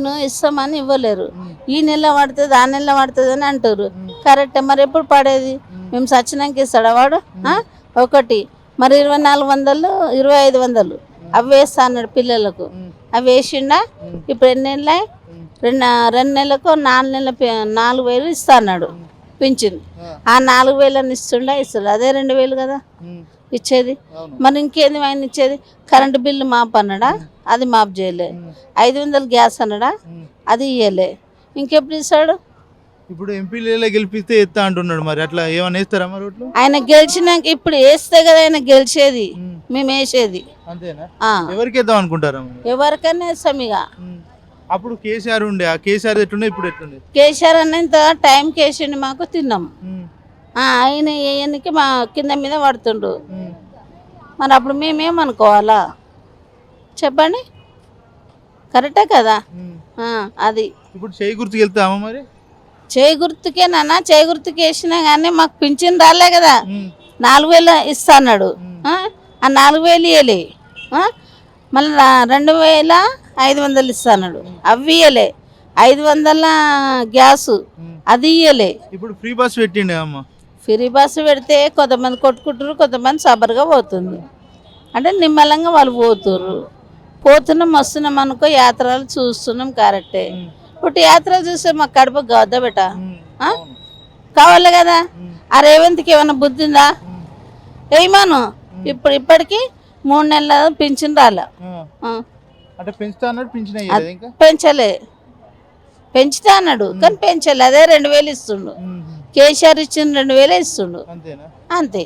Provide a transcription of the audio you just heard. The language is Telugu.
నువ్వు ఇస్తామని ఇవ్వలేరు. ఈ నెల పడుతుంది ఆ నెల పడుతుంది అని అంటారు. కరెక్టే మరి ఎప్పుడు పడేది? మేము. సచ్చినాక ఇస్తాడా వాడు? ఒకటి. మరి ఇరవై నాలుగు వందలు ఇరవై ఐదు వందలు. అవి వేస్తా అన్నాడు పిల్లలకు. అవి వేసిండా? ఇప్పుడు ఎన్ని నెలలు? రెండు రెండు నెలలకు నాలుగు నెలల నాలుగు వేలు ఇస్తా అన్నాడు పింఛన్. ఆ. నాలుగు వేలని ఇస్తుండా ఇస్తాడు? అదే రెండు వేలు కదా? ఇచ్చేది. మరి ఇంకేంది ఆయన ఇచ్చేది? కరెంటు బిల్లు మాపు అన్నాడా అది మాపు చేయలే. ఐదు వందలు గ్యాస్ అన్నాడా? అది ఇయ్యలే. ఇంకెప్పుడు ఇస్తాడు? ఇప్పుడు ఎంపీలు గెలిపిస్తే ఎత్తా అంటున్నాడు మరి. అట్లా ఏమైనా వేస్తారా మరి ఓట్లు? ఆయన గెలిచినాక ఇప్పుడు వేస్తే కదా ఆయన గెలిచేది. మేము. వేసేది. అంతేనా. ఎవరికి వేద్దాం అనుకుంటారా ఎవరికైనా వేస్తాం ఇక. అప్పుడు కేసీఆర్ ఉండే. ఆ కేసీఆర్ ఎట్లుండే? ఇప్పుడు ఎట్లుండే? కేసీఆర్ అన్నంత టైంకి వేసిండు మాకు తిన్నాం. ఆ, ఆయన వేయనికి మా కింద మీద పడుతుండు. మరి అప్పుడు మేమేమనుకోవాలా? చెప్పండి. కరెక్టే కదా? అది. ఇప్పుడు చేయి గుర్తుకు వెళ్తామా మరి? చేయి గుర్తుకేనా చేయి గుర్తుకి వేసినా కానీ మాకు పింఛన్ రాలే కదా. నాలుగు వేలు ఇస్తా అన్నాడు. ఆ? నాలుగు వేలు ఇవ్వలే మళ్ళీ రెండు వేల ఐదు వందలు ఇస్తా అన్నాడు. అవి ఇవ్వలే ఐదు వందల గ్యాసు. అది ఇవ్వలే ఇప్పుడు ఫ్రీ బస్ పెట్టిండే అమ్మ. ఫ్రీ బస్సు పెడితే కొంతమంది కొట్టుకుంటారు కొంతమంది సబర్గా పోతుంది. అంటే నిమ్మలంగా వాళ్ళు పోతుర్రు. పోతున్నాం వస్తున్నాం అనుకో యాత్రలు చూస్తున్నాం కరెక్టే. ఇప్పుడు యాత్రలు చూస్తే మాకు కడుపు గద్ద బెట? కావాలి కదా? ఆ రేవంత్కి ఏమైనా బుద్ధి ఉందా? వేయమాను ఇప్పుడు ఇప్పటికి మూడు నెలల పింఛన్ రాలే. పెంచలే. పెంచుతా అన్నాడు కానీ పెంచలే. అదే రెండు వేలు ఇస్తుండు. కేసీఆర్ ఇచ్చిన రెండు వేలు ఇస్తుండు. అంతే.